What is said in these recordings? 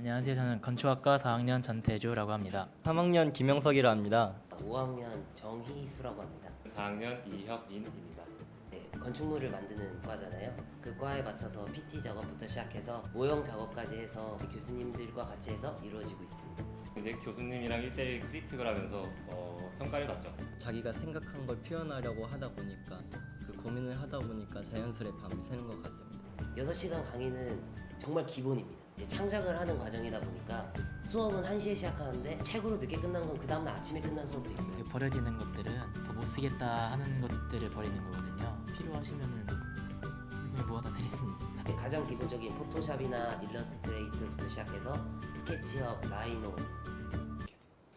안녕하세요. 저는 건축학과 4학년 전태주라고 합니다. 3학년 김영석이라 합니다. 5학년 정희수라고 합니다. 4학년 이혁인입니다. 네, 건축물을 만드는 과잖아요. 그 과에 맞춰서 PT 작업부터 시작해서 모형 작업까지 해서 교수님들과 같이 해서 이루어지고 있습니다. 이제 교수님이랑 1대1 크리틱을 하면서 어, 평가를 받죠. 자기가 생각한 걸 표현하려고 하다 보니까 그 고민을 하다 보니까 자연스레 밤이 새는 것 같습니다. 6시간 강의는 정말 기본입니다. 이제 창작을 하는 과정이다 보니까 수업은 1시에 시작하는데 책으로 늦게 끝난 건 그 다음날 아침에 끝난 수업도 있고요. 그 버려지는 것들은 더 못 쓰겠다 하는 것들을 버리는 거거든요. 필요하시면은 모아다 드릴 수는 있습니다. 네, 가장 기본적인 포토샵이나 일러스트레이터부터 시작해서 스케치업, 라이노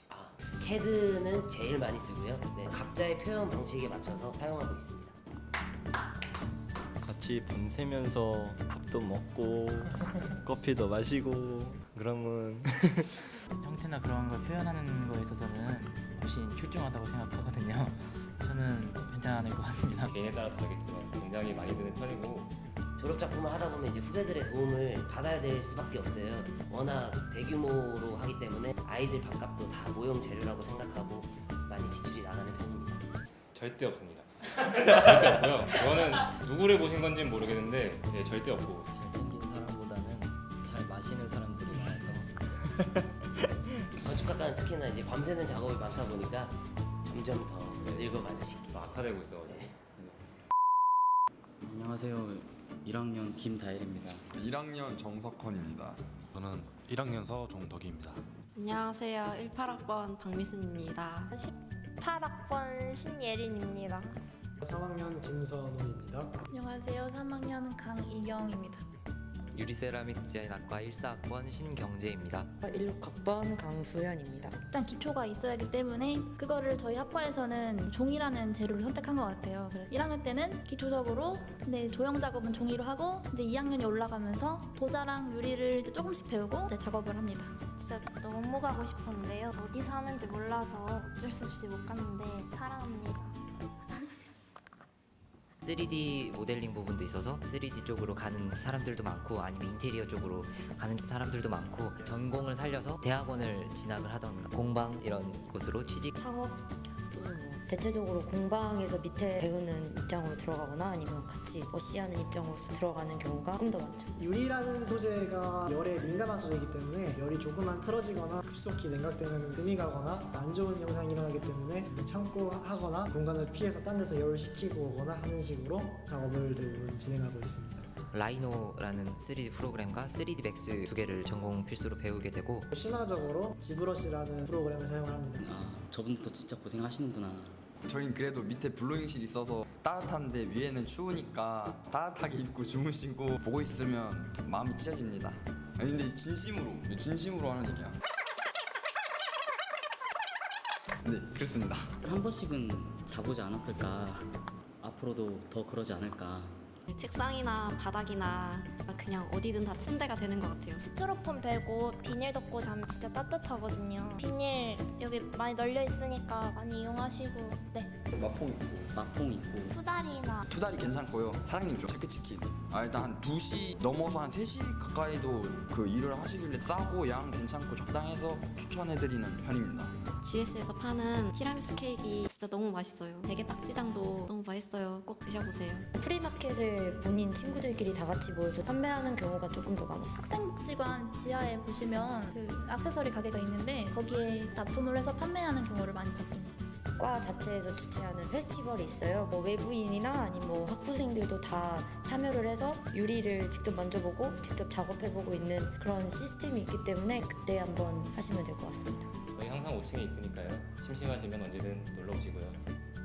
아, 캐드는 제일 많이 쓰고요. 네, 각자의 표현 방식에 맞춰서 사용하고 있습니다. 같이 밤새면서 밥도 먹고 커피도 마시고 그러면 형태나 그런 걸 표현하는 거에 있어서는 훨씬 출중하다고 생각하거든요. 저는 괜찮을 것 같습니다. 개인에 따라 다르겠지만 굉장히 많이 드는 편이고 졸업 작품을 하다 보면 이제 후배들의 도움을 받아야 될 수밖에 없어요. 워낙 대규모로 하기 때문에 아이들 밥값도 다 모형 재료라고 생각하고 많이 지출이 나가는 편입니다. 절대 없습니다. 절대 없고요. 저는 누구를 보신 건지는 모르겠는데 예, 절대 없고 잘생긴 사람보다는 잘 마시는 사람들이 많아서 건축학과는 특히나 이제 밤새는 작업이 많다 보니까 점점 더 늙어가죠 쉽게. 좀 악화되고 있어가지고 안녕하세요. 1학년 김다일입니다. 1학년 정석헌입니다. 저는 1학년 서종덕입니다. 안녕하세요. 18학번 박미순입니다. 18학번 신예린입니다. 3학년 김선우입니다. 안녕하세요. 3학년 강이경입니다. 유리세라믹 디자인학과 1사학번 신경재입니다. 16학번 강수현입니다. 일단 기초가 있어야 하기 때문에 그거를 저희 학과에서는 종이라는 재료를 선택한 것 같아요. 그래서 1학년 때는 기초적으로 네, 조형 작업은 종이로 하고 이제 2학년이 올라가면서 도자랑 유리를 조금씩 배우고 이제 작업을 합니다. 진짜 너무 가고 싶었는데요. 어디 사는지 몰라서 어쩔 수 없이 못 갔는데 사랑합니다. 3D 모델링 부분도 있어서 3D 쪽으로 가는 사람들도 많고 아니면 인테리어 쪽으로 가는 사람들도 많고 전공을 살려서 대학원을 진학을 하던 공방 이런 곳으로 취직. 창업도 뭐 대체적으로 공방에서 밑에 배우는 입장으로 들어가거나 아니면 같이 어시하는 입장으로서 들어가는 경우가 조금 더 많죠. 유리라는 소재가 열에 민감한 소재이기 때문에 열이 조금만 틀어지거나 급속히 냉각되면 금이 가거나 안 좋은 현상이 일어나기 때문에 참고 하거나 공간을 피해서 딴 데서 열을 식히고 오거나 하는 식으로 작업을 대부분 진행하고 있습니다. 라이노라는 3D 프로그램과 3D 맥스 두 개를 전공 필수로 배우게 되고 심화적으로 지브러시라는 프로그램을 사용합니다. 아, 저분도 진짜 고생하시는구나. 저희는 그래도 밑에 블로잉실이 있어서 따뜻한데 위에는 추우니까 따뜻하게 입고 주무시고 보고 있으면 마음이 찢어집니다. 아니 근데 진심으로 진심으로 하는 얘기야. 네 그렇습니다. 한 번씩은 자보지 않았을까? 앞으로도 더 그러지 않을까? 책상이나 바닥이나 그냥 어디든 다 침대가 되는 것 같아요. 스티로폼 베고 비닐 덮고 자면 진짜 따뜻하거든요. 비닐 여기 많이 널려 있으니까 많이 이용하시고 네. 마포 있고 막봉 있고 푸다리나 투다리 괜찮고요. 사장님 좀 체크치킨. 아 일단 한 2시 넘어서 한 3시 가까이도 그 일을 하시길래 싸고 양 괜찮고 적당해서 추천해드리는 편입니다. GS에서 파는 티라미수 케이크 진짜 너무 맛있어요. 대게 딱지장도 너무 맛있어요. 꼭 드셔보세요. 프리마켓을 본인 친구들끼리 다 같이 모여서 판매하는 경우가 조금 더 많았어요. 학생복지관 지하에 보시면 그 액세서리 가게가 있는데 거기에 납품을 해서 판매하는 경우를 많이 봤습니다. 과 자체에서 주최하는 페스티벌이 있어요. 뭐 외부인이나 아니면 뭐 학부생들도 다 참여를 해서 유리를 직접 만져보고 직접 작업해보고 있는 그런 시스템이 있기 때문에 그때 한번 하시면 될 것 같습니다. 저희 항상 5층에 있으니까요. 심심하시면 언제든 놀러 오시고요.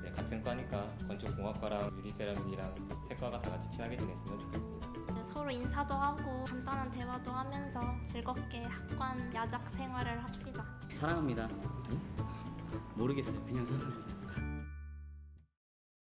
네, 같은 과니까 건축공학과랑 유리세라믹이랑 세 과가 다 같이 친하게 지냈으면 좋겠습니다. 서로 인사도 하고 간단한 대화도 하면서 즐겁게 학관 야작 생활을 합시다. 사랑합니다. 모르겠어요. 그냥 사랑합니다.